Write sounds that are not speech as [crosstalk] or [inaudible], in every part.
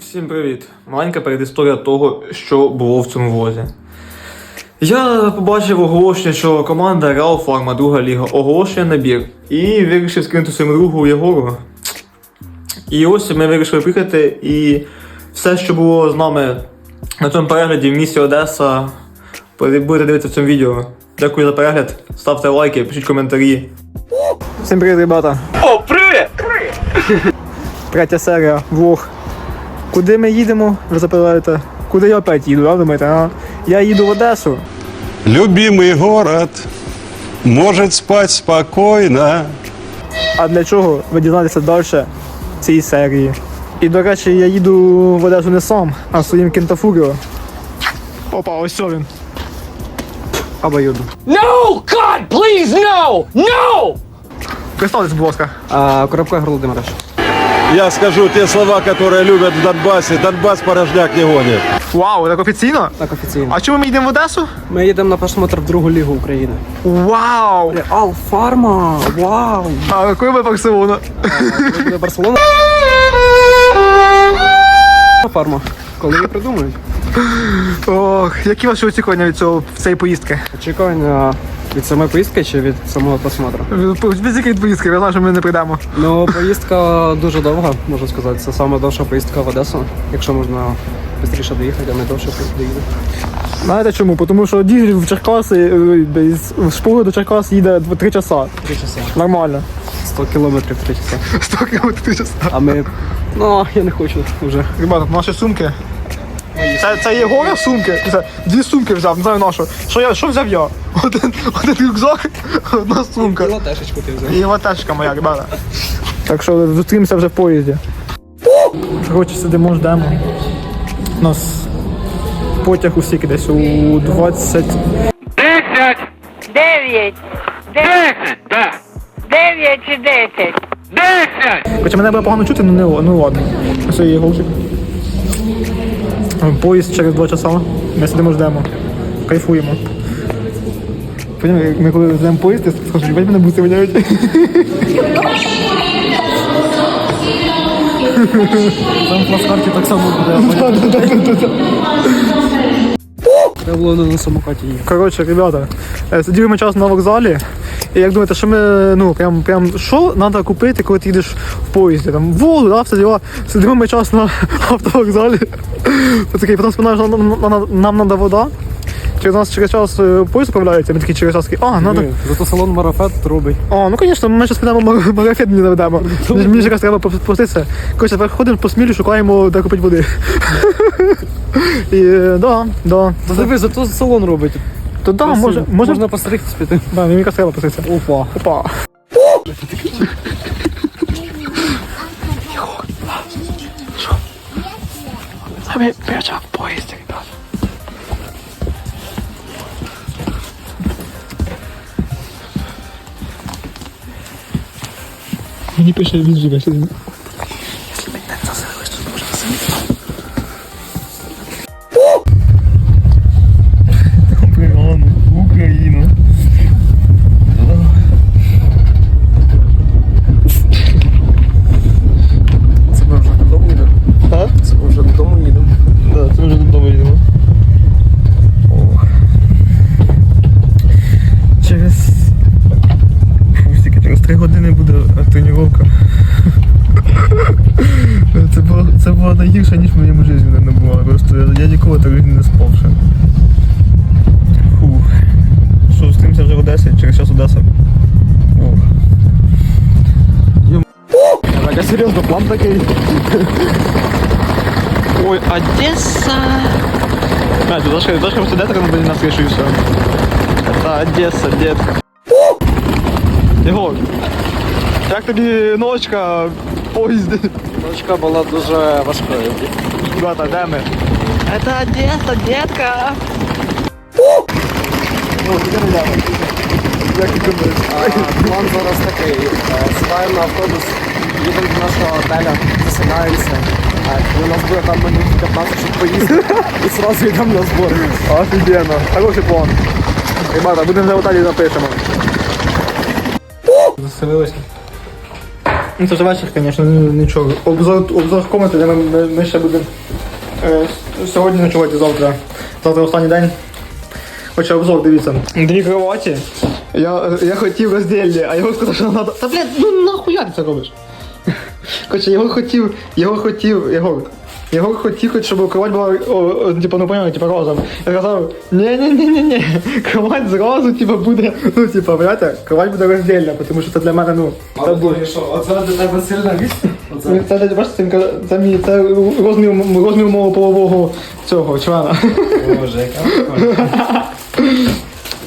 Всім привіт! Маленька передісторія того, що було в цьому влозі. Я побачив оголошення, що команда Реал Фарма, друга ліга, оголошує набір. І вирішив скинути своєму другу Єгору. І ось ми вирішили приїхати, і все, що було з нами на цьому перегляді в місті Одеса, будете дивитися в цьому відео. Дякую за перегляд, ставте лайки, пишіть коментарі. Всім привіт, ребята! О, привіт! Третя серія, влог. Куди ми їдемо? Ви запитаєте? Куди я опять їду, да, думаєте? А? Я їду в Одесу. Любимый город может спать спокойно. А для чого ви дізнаєтеся далі цієї серії? І, до речі, я їду в Одесу не сам, а своїм кентафуріо. Опа, ось він. Або їду. No! God, please, no! No! Представтесь, будь ласка. А, Коробко Ігор Володимирович. Я скажу те слова, которые любят в Донбассе. Донбасс порожняк не гонит. Вау, так офіційно? Так офіційно. А чому ми їдемо в Одесу? Ми їдемо на просмотр в другу лігу України. Вау! Реал Фарма! Вау! А якою ви Барселона? Барселона. Фарма. Коли її придумають? Ох, які ваші очікування від цього цієї поїздки? Очікування від самої поїздки чи від самого просмотру? Без якої поїздки, я знаю, що ми не прийдемо. Ну, поїздка дуже довга, можу сказати. Це саме довша поїздка в Одесу. Якщо можна швидше доїхати, а не довше доїде. Знаєте чому? Тому що дізель в Черкаси е, з Шпуги до Черкас їде 3 часа. Три часа. Нормально. 100 кілометрів три часа. 100 км 3 часа. А ми. Ну, я не хочу вже. Ребята, наші сумки. Це, це Єгора сумки. Це дві сумки взяв, не знаю на що. Що, я, що взяв я? [laughs] Один, один рюкзак, одна сумка. латешечку ти взяв. І латешка моя, ребята. Так що зустрінемося вже в поїзді. Коротше, сидимо, ждемо. У нас потяг усік десь у 20. Десять! Дев'ять. Десять! Да! Дев'ять чи десять? Десять! Хоча мене буде погано чути, ну не ну ладно. Ось є голчик. Поїзд через 2 часа. Ми сидимо ждемо. Кайфуємо. Потім ми коли ждемо поїзд, я скажу, бать мене буси воняють. Там в плацкарті так само буде. Треба було на самокаті їхати. Коротше, ребята, е, сиділи ми час на вокзалі. І як думаєте, що ми, ну, прям, прям, що треба купити, коли ти їдеш в поїзді? Там воду, да, все діла. Сидимо ми час на [laughs] автовокзалі. Такий, потім спина, нам, нам, нам треба вода. Через нас через час е, поїзд управляється, ми такі через час такі, а, надо. Зато салон марафет робить. А, ну звісно, ми зараз підемо марафет не заведемо. [laughs] Мені якраз треба пуститися. Коротше, тепер ходимо по смілі, шукаємо, де купити води. [laughs] І, е, да, да. Та диви, зато салон робить. То да, може, може, Можна постригтися піти. Да, якраз треба пуститися. Опа. Опа. Саме перша в поїзді, ребят. Мені пише він живе, що було найгірше, ніж в моєму житті не було. Просто я, я ніколи так не спав ще. Фу. Що, зустрімося вже в Одесі, через час Одеса. Ох. Так, а серйозно, план такий. Ой, Одесса! А, ты зашли, зашли в студентах, надо нас решить все. Это Одесса, детка. Єгор, як тобі ночка в поїзді? Ночка була дуже важкою. Ребята, де ми? Это Одесса, детка! О, ти не ляма. Як ти думаєш? План зараз такий. Е, Сідаємо на автобус, їдемо до нашого готеля, заселяємося. Е, Коли у нас буде там минут 15, щоб поїсти, і одразу йдемо на збори. Офігенно. Хороший план. Ребята, будемо вже в Італії напишемо. Заселилися. Ну, це вже вечір, звісно, ну, нічого. Обзор, обзор комнати, де ми, ми, ми ще будемо е, сьогодні ночувати завтра. Завтра останній день. Хоча обзор, дивіться. Дві кроваті. Я, я хотів роздільні, а його сказав, що треба. Та блядь, ну нахуя ти це робиш? Короче, його хотів, його хотів, Єгор. Його хотів, щоб кровать була, типу, ну поняли, типу, разом. Я казав, ні-ні-ні-ні-ні, кровать зразу, типу, буде, ну, типу, братя, кровать буде роздільна, тому що це для мене, ну, що, оце для тебе сильна вісь? Це, це, бачите, це, це, мій, це розмір, розмір мого полового цього члена. Боже, яка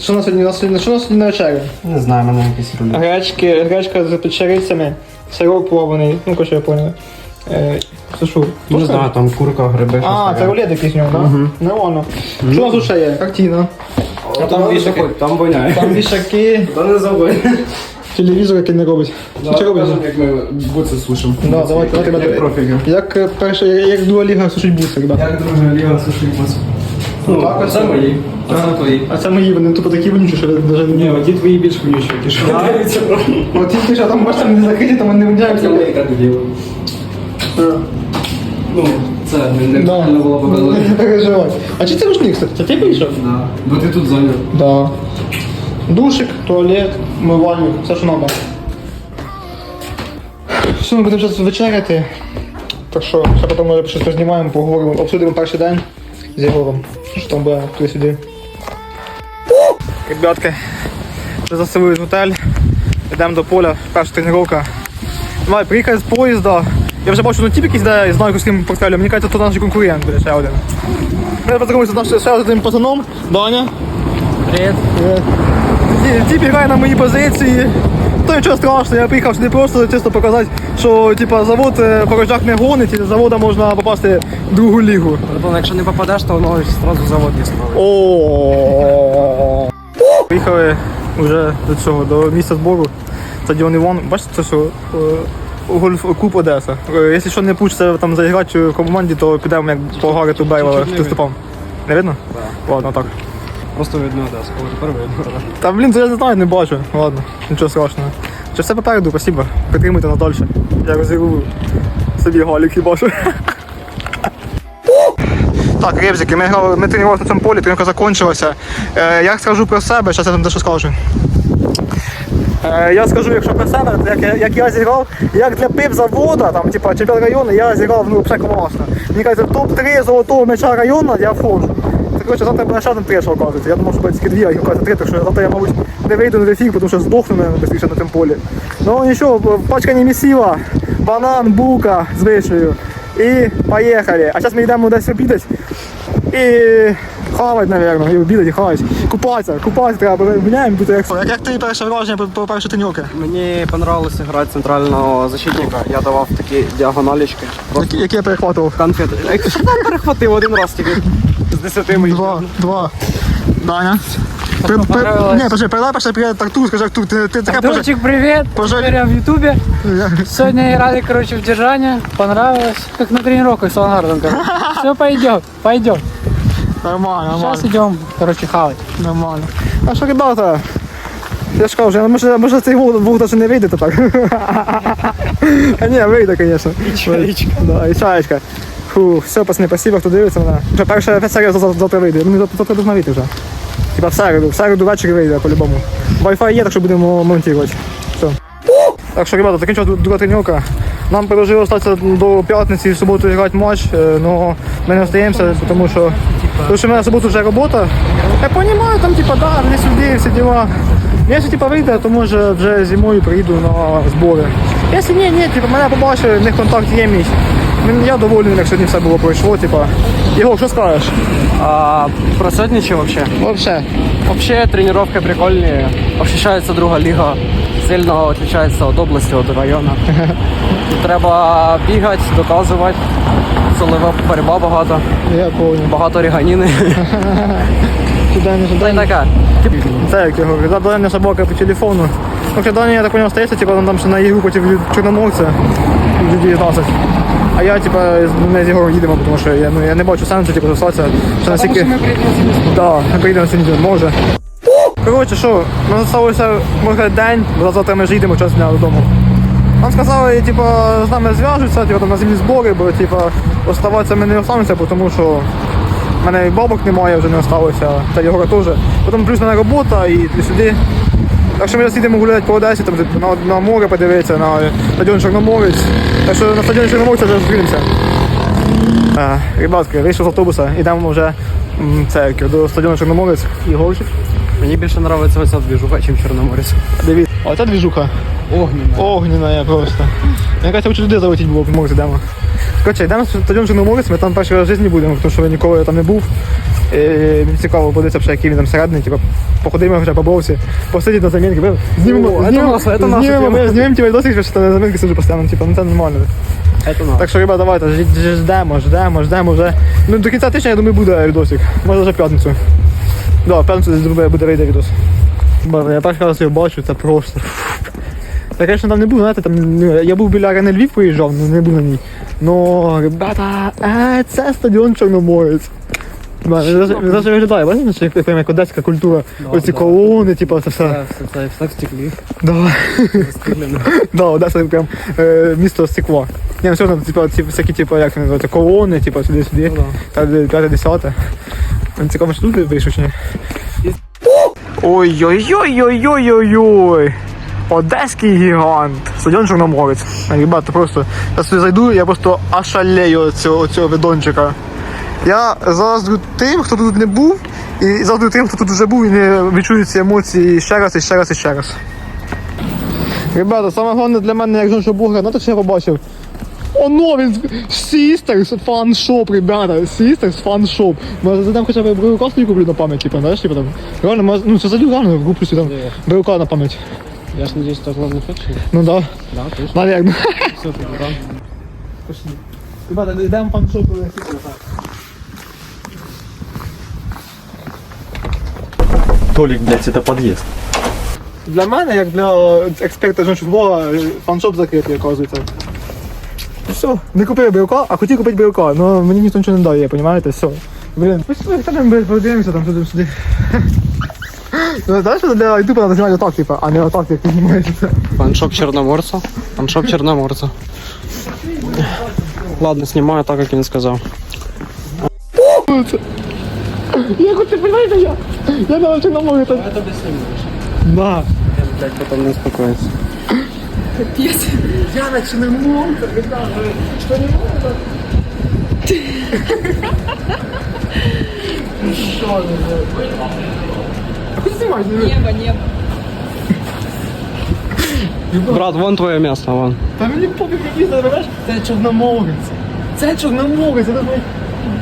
Що нас сьогодні, у нас сьогодні, що у нас сьогодні на вечері? Не знаю, мене якісь рулі. Гречки, гречка з печерицями, сирок плаваний, ну, короче, я понял. Е, це що? Не знаю, там курка, гриби, А, це рулет якийсь в нього, так? Нормально. Що у нас тут ще є? Картина. А там вішаки. Там воняє. Там вішаки, Та не забудь. телевізор, який не робить. Чи робить? як ми буци сушимо. Да, давайте, давайте, Як давайте. Як е, перша, як друга ліга сушить буси, ребята. Як друга ліга сушить буци. Ну, Так, це це мої. А це твої. А це мої, вони тупо такі вонючі, що навіть не Ні, оті твої більш вонючі, ті що. От тільки що там бачите, не закриті, там вони виняються. яка тоді. Ну, це не Да. було показати. [laughs] Не переживай. А чи це рушник, кстати? Це ти вийшов? Да. Бо ти тут зайняв. Да. Душик, туалет, мивальник, все що треба. Все, ми будемо зараз вечеряти. Так що, ще потім може щось познімаємо, поговоримо, обсудимо перший день з Єгором. Що там буде туди-сюди. Ребятки, вже заселили в готель. Йдемо до поля, перша тренування. Давай, приїхали з поїзда. Я вже бачу, ну тип якийсь де, знаю, з ким портфелем. Мені кажеться, то наш конкурент буде ще один. Я познайомився з нашим ще одним пацаном, Даня. Привет. Ті- Тіп грає на моїй позиції. То нічого страшного, я приїхав сюди просто чисто показати, що типа, завод е, порожняк не гонить, і з завода можна попасти в другу лігу. Антон, якщо не попадеш, то воно одразу завод дістало. О. Приїхали вже до цього, до місця збору. Стадіон Іван. Бачите, це що? Е, Гольф клуб Одеса. Е, Якщо що не получиться там заіграти в команді, то підемо як по Гарету Бейла Чуть-чуть не видно? Ладно, так. Просто видно Одесу, коли тепер видно. Та блін, це я не знаю, не бачу. Ладно, нічого страшного. Чи все попереду, спасибо. Підтримуйте нас далі. Я розірву собі галік хіба що. Так, ребзики, ми грали, ми тренувалися на цьому полі, тренування закінчилася. Е, я скажу про себе, зараз я вам дещо скажу. Е, я скажу, якщо про себе, як, як я зіграв, як для пивзавода, там, типа, чемпіон району, я зіграв ну, все класно. Мені кажуть, топ-3 золотого м'яча району, я входжу. Це, коротше, завтра буде ще один треш, оказується. Я думав, що буде тільки дві, а їх оказується три, так що завтра я, мабуть, не вийду на ефір, тому що здохну, наверное, швидше на тим полі. Ну нічого, пачка не місіва, банан, булка з вишнею. І поїхали. А зараз ми йдемо десь обідати. І хавать, напевно, і обідати, хавать. Купатися, купатися треба, гуляємо тут як. Як, як ти перше враження про перші тренування? Мені понравилося грати центрального защитника. Я давав такі діагоналічки. Які, які я перехватував? Конфети. Перехватив один раз тільки з 10 моїх. Два, два. Даня. При, понравилось. подожди, передай перше привіт Артур, скажи Артур, ти, ти таке пожа... Артурчик, привет. Пожаль- я в Ютубе. Сегодня играли, короче, в держание. Понравилось. Как на тренировках с авангардом. [laughs] Все, пойдем, пойдем. Нормально, нормально, Сейчас идем, короче, хавать. нормально. А що, ребята? Я ж кажу, може, може цей вуг, навіть не вийде тепер. [laughs] А ні, вийде, звісно. І чаєчка. Да, і чаєчка. Фу, все, пацани, спасибо, хто дивиться мене. Вже перша серія завтра, вийде. Ну, завтра должна вийти вже. Типа в середу, в середу ввечері вийде по-любому. Wi-Fi є, так що будемо монтувати. Все. Так що, ребята, закінчила друга тренування. Нам предложили остатися до п'ятниці і в суботу грати матч, але ми не остаємося, тому що, тому що в мене в суботу вже робота. Я розумію, там типа, да, не сюди, всі діла. Якщо типа вийде, то може вже зимою приїду на збори. Якщо ні, ні, типа мене побачили, в них контакт є мій. Я довольний, як сьогодні все було пройшло, типа. Його, що скажеш? А про сотничі вообще? Вообще. Вообще тренировка прикольные. Ощущается друга ліга. Сильно отличается від області, від району. [laughs] Треба бігати, доказувати. Солова боротьба багато, Я понял. багато ріганіни. [laughs] Та й таке. Це як його, задання собака по телефону. Ну, когда я так понял, остається, типа, там ще на ігру проти Чорноморця, в 19. А я, типа, не з його їдемо, тому що я, ну, я не бачу сенсу, типу, залишатися. Що настільки... Да, ми приїдемо сьогодні, може. Коротше, що, ми залишилося, можна сказати, день, бо завтра ми ж їдемо час дня додому. Нам сказали, типу, з нами зв'яжуться, типу, на зимні збори, бо типу, оставатися ми не останемося, тому що в мене і бабок немає, вже не осталося, та Єгора теж. Потім плюс мене робота і сюди. Так що ми зараз їдемо гуляти по Одесі, там на, на море подивитися, на стадіон Чорноморець. Так що на стадіоні Чорноморець вже зустрінемося. А, ребятки, вийшов з автобуса, йдемо вже це, до стадіону Чорноморець і Горчик. Мені більше подобається оця двіжуха, ніж Чорноморець. Дивіться. Оця двіжуха. Огненна. Огненна просто. Мені кажется, лучше туди залетіти було, може йдемо. Коротше, йдемо стадіон Чорноморець, ми там перший раз в житті будемо, тому що я ніколи там не був. І мені цікаво подивитися, взагалі, який він там всередині, типу, походимо вже по бовці, посидіти на замінки. Ми Знімемо, О, знімемо, знімемо, знімемо ті відосики, що на замінки сиджу постійно, типу, ну це нормально. Це надо. Так що, ребята, давайте, ждемо, ждемо, ждемо вже. Ну, до кінця тижня, я думаю, буде відосик. Може вже п'ятницю. Да, в п'ятницю десь буде, вийде відос. Я перший раз його бачу, це просто. Я, звісно, там не був, знаєте, там, ну, я був біля арени Львів приїжджав, ну не був на ній. Ну, ребята, е, це стадіон Чорноморець. Навіть виглядає, бачите, як, як одеська культура. Оці колони, типу, це все. Це, це, це все в стеклі. Да. Да, Одеса прям е, місто стекла. Ні, ну все одно, типу, ці всякі, типу, як вони називаються, колони, типу, сюди-сюди. Ну, Цікаво, що тут вийшов чи ні? Ой-ой-ой-ой-ой-ой-ой. Одеський гігант. Стадіон Чорноморець. Ребята, просто я сюди зайду, я просто ошалею від цього, цього видончика. Я заздрю тим, хто тут не був, і заздрю тим, хто тут вже був і не відчує ці емоції ще раз, і ще раз, і ще раз. Ребята, саме головне для мене, як Джон Шобурга, знаєте, що я побачив? Оно він Sisters Fun Shop, ребята, Sisters Fun Shop. Може задам хоча б брелка куплю на пам'ять, типа, знаєш, типа там. Реально, може, ну це зайду реально, куплю собі там брелка на пам'ять. Я ж надіюсь, це головне фекшн. Ну да, Да, точно. наверное. Все, тоді, да. Ребята, йдемо Fun Shop. Толик, блядь, это подъезд. Для мене, як для експерта жінчого, фаншоп закритий, оказується. Ну все, не купив брелка, а хотів купити брелка, але мені ніхто нічого не дає, розумієте, все. Блін, пішли, там блядь, подивимося там сюди сюди. [laughs] Ну, знаєш, що для ютуба треба знімати отак, типа, а не отак, як ти знімаєшся. Фаншоп Чорноморця. Фаншоп Чорноморця. Ладно, знімаю так, як він сказав. Я хочу, понимаєте, я, я на мові так. Я тобі знімаєш. Да. Я, блядь, потім не успокоюсь. Я начну мовити, ребята, що не можна? Що не А куди знімаєш? Небо, небо. Брат, вон твоє місце, вон. Та мені пофіг який забереш, це чорноморець. Це чорноморець, це такий,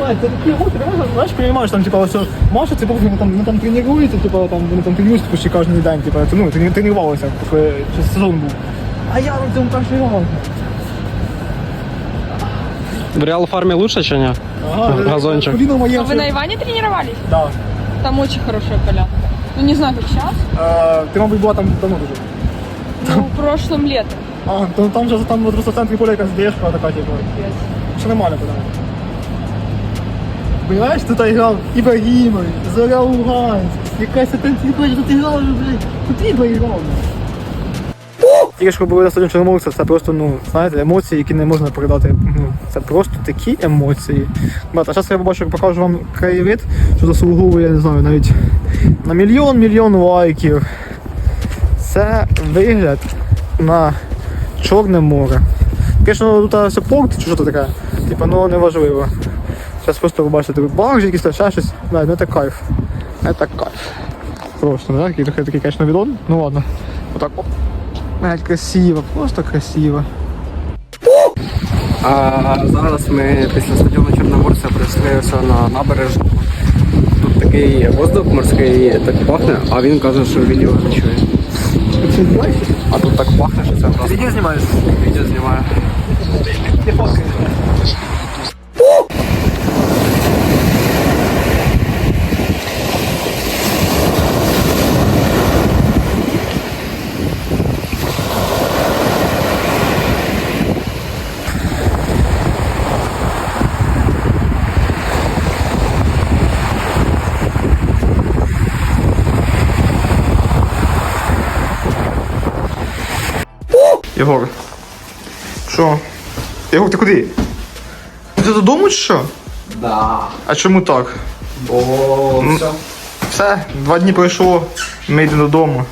бать, це такий от, ти можеш, знаєш, приймаєш там, типа, ось, Маша, це вони там, вони там тренуються, типа, там, вони там тренуються почти кожен день, типа, це, ну, тренувалися, коли ще сезон був. А я на цьому перший раз. В Реал Фармі лучше чи ні? Ага, Газончик. Коліно моє А вы вже- на Иване тренировались? Да. Там очень хорошая поляна. Ну, не знаю, как сейчас. Е, Ти, мабуть, була там давно дуже. Ну, прошлым летом. А, то там же там от просто в центрі поля якась дешка така, типу. Все нормально туди. Понимаєш, тут грав Ібрагімович, Зоря Луганськ, якась там ти хочеш, тут грав, блядь, потрібно грав. Тільки що були на стадіон Чорноморця, це просто, ну, знаєте, емоції, які не можна передати. Ну, це просто такі емоції. Бат, а зараз я побачу, покажу вам краєвид, що заслуговує, я не знаю, навіть на мільйон-мільйон лайків. Це вигляд на Чорне море. Звісно, тут все порт чи що то таке. Типа, ну неважливо. Зараз просто ви бачите баржі, якісь ще щось. Да, ну це кайф. Це кайф. Просто, да? Такий такий, такий, звісно, відон. Ну ладно. Отак. Оп. Блядь, красиво, просто красиво. А зараз ми після стадіону Чорноморця прийшли ось на набережну. Тут такий воздух морський так пахне, а він каже, що він його не чує. Ти знімаєш? А тут так пахне, що це просто Відео знімаєш? відео знімає. Ти фоткаєш. Єгор, Що? Єгор, ти куди? Ти додому чи що? Да. А чому так? Бо все. Все, два дні пройшло, ми йдемо додому.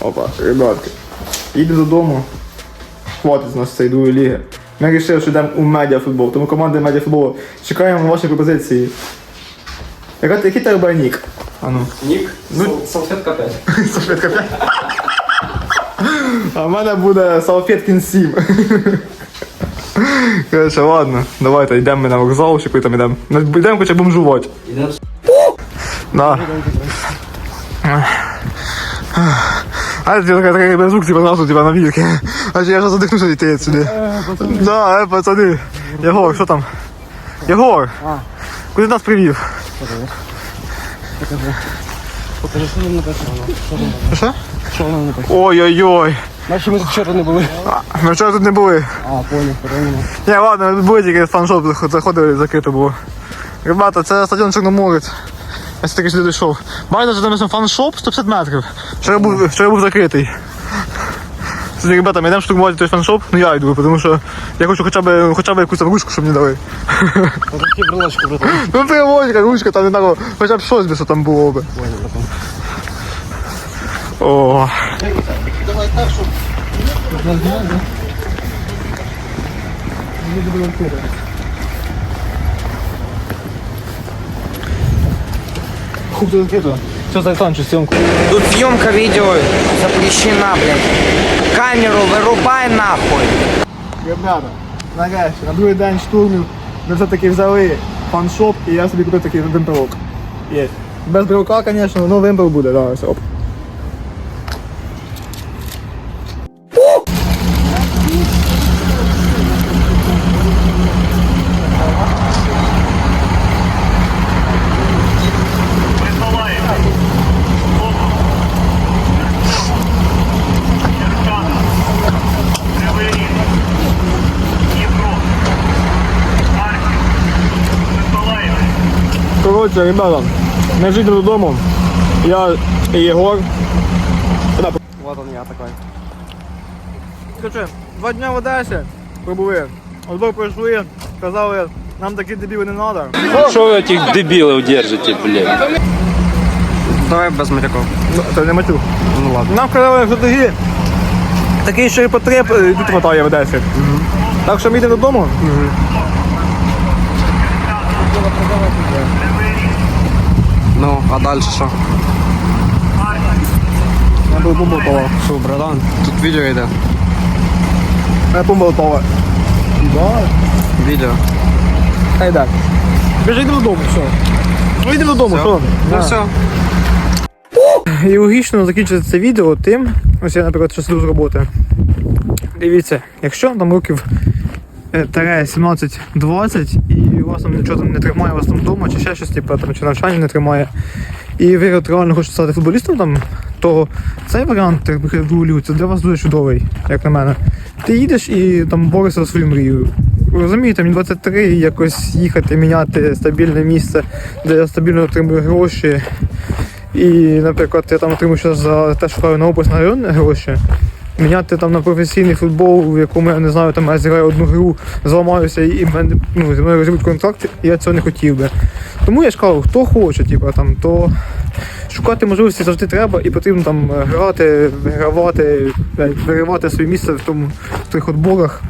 Опа, ребятки. Їдемо додому. Хватить з нас цієї другої ліги. Ми вирішили, що йдемо у медіафутбол, тому команда медіафутболу. Чекаємо ваші пропозиції. Яка, який тебе нік? А ну. Нік. Ну- Сал- Салфетка 5. [laughs] Салфетка 5. А в мене буде салфеткін 7. Короче, ладно, давайте йдемо ми на вокзал, чи куди там йдемо. Ну, Йдемо хоча б бомжувати. Ідемо. Да. А это такая, такая без звук, типа, сразу, типа, на вилке. А я сейчас задохнусь идти отсюда. Да, э, пацаны. Егор, что там? Егор! Куди нас привів? Покажи, що нам написано. Що? Що нам написано? Ой-ой-ой. Наші ми тут вчора не були. Ми вчора тут не були. А, понял, правильно. Ні, ладно, ми були тільки фаншоп заход- заходили, закрито було. Ребята, це стадіон Чорноморець. Я все таки сюди дійшов. Бачите, що там фаншоп 150 метрів. Вчора був, вчора був закритий. Сьогодні, ребята, ми йдемо штурмувати той фаншоп, ну я йду, тому що я хочу хоча б, хоча б якусь там ручку, щоб мені дали. Отакі брелочки, братан. Ну приводька, ручка, там не треба, хоча б щось би, що там було би. О. Хук тут закрито. Все, заканчивай съемку. Тут съемка видео запрещена, блядь. Камеру вырубай нахуй. Ребята, нарешті, на другий день штурмів ми все-таки взяли фаншоп і я собі купив такий вимпелок. Є. Без брелка, звісно, але вимпел буде, да, все. Коротше, ребята, ми вже йдемо додому. Я і Єгор. Вот он я такой. Коротше, два дня в Одесі пробули. Отбор пройшли, казали, нам такі дебіли не треба. Что вы этих дебилов держите, блядь? Давай без матяков. Ну, це не матюк. Ну ладно. Нам казали, що такі, такий ще й потреб е, і тут хватає в Одесі. Так що ми йдемо додому. Ну, а дальше що? Я був впала. Що, братан? Тут відео йде. Я бомба впала. Відео. Хай так. Йдемо додому, все. Йдемо додому, що? Ну все. І логічно закінчити це відео тим, ось я, наприклад, щось іду з роботи. Дивіться, якщо там років 17-20 і у вас там нічого там не тримає, у вас там вдома, чи ще щось, типу, там, чи навчання не тримає, і ви реально хочете стати футболістом, там, то цей варіант це для вас дуже чудовий, як на мене. Ти їдеш і там борешся за свою мрію. Розумієте, мені 23 якось їхати, міняти стабільне місце, де я стабільно отримую гроші. І, наприклад, я там отримую зараз за те, що на область на район гроші. Міняти там на професійний футбол, в якому я не знаю, там я зіграю одну гру, зламаюся і мене ну, зі мною розірвуть контракт, і я цього не хотів би. Тому я ж кажу, хто хоче, типу, там, то шукати можливості завжди треба і потрібно там грати, вигравати, блядь, виривати своє місце в тому в тих отборах.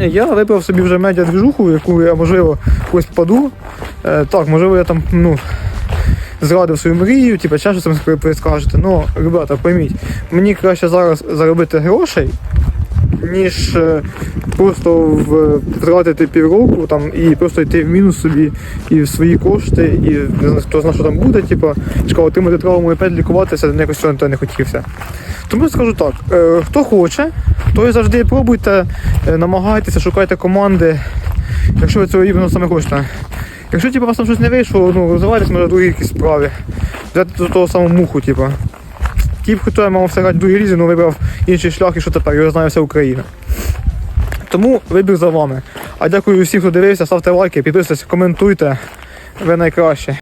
Я вибрав собі вже медіа-двіжуху, яку я можливо колись попаду. Е, так, можливо, я там, ну зрадив свою мрію, типу, ще щось там скажете. Ну, ребята, пойміть, мені краще зараз заробити грошей, ніж е, просто втратити півроку там, і просто йти в мінус собі і в свої кошти, і хто знає, що там буде, типу, чекав, отримати травму і опять лікуватися, якось цього не хотівся. Тому я скажу так: е, хто хоче, той завжди пробуйте, е, намагайтеся, шукайте команди, якщо ви цього іменно саме хочете. Якщо типу, у вас там щось не вийшло, ну розвивайтесь, може, другі якісь справі. Взяти до того самого муху, типу. Тіп, хто мав все грати другій лізі, ну вибрав інший шлях і що тепер, його знає вся Україна. Тому вибір за вами. А дякую всім, хто дивився, ставте лайки, підписуйтесь, коментуйте. Ви найкраще.